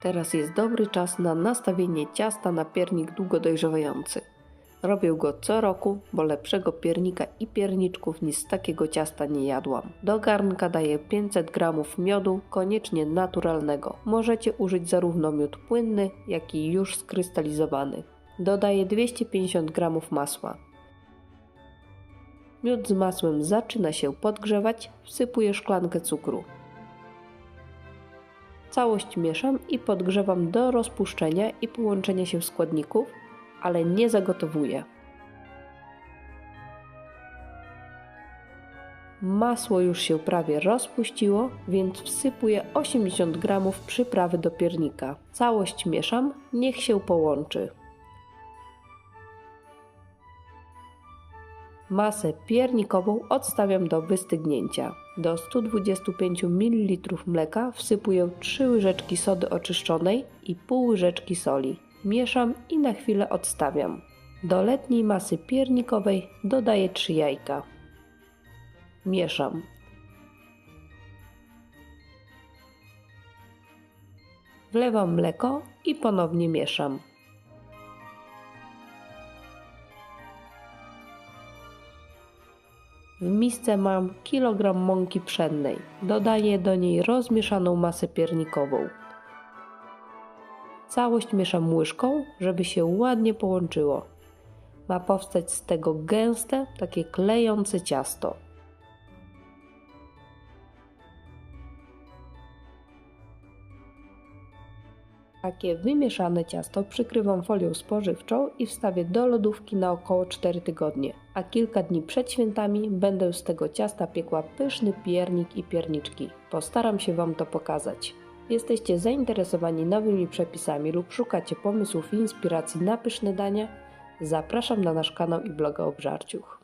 Teraz jest dobry czas na nastawienie ciasta na piernik długo dojrzewający. Robię go co roku, bo lepszego piernika i pierniczków niż z takiego ciasta nie jadłam. Do garnka daję 500 g miodu, koniecznie naturalnego. Możecie użyć zarówno miód płynny, jak i już skrystalizowany. Dodaję 250 g masła. Miód z masłem zaczyna się podgrzewać, wsypuję szklankę cukru. Całość mieszam i podgrzewam do rozpuszczenia i połączenia się składników, ale nie zagotowuję. Masło już się prawie rozpuściło, więc wsypuję 80 g przyprawy do piernika. Całość mieszam, niech się połączy. Masę piernikową odstawiam do wystygnięcia. Do 125 ml mleka wsypuję 3 łyżeczki sody oczyszczonej i pół łyżeczki soli. Mieszam i na chwilę odstawiam. Do letniej masy piernikowej dodaję 3 jajka. Mieszam. Wlewam mleko i ponownie mieszam. W misce mam kilogram mąki pszennej. Dodaję do niej rozmieszaną masę piernikową. Całość mieszam łyżką, żeby się ładnie połączyło. Ma powstać z tego gęste, takie klejące ciasto. Takie wymieszane ciasto przykrywam folią spożywczą i wstawię do lodówki na około 4 tygodnie, a kilka dni przed świętami będę z tego ciasta piekła pyszny piernik i pierniczki. Postaram się Wam to pokazać. Jesteście zainteresowani nowymi przepisami lub szukacie pomysłów i inspiracji na pyszne dania? Zapraszam na nasz kanał i bloga Obżarciuch.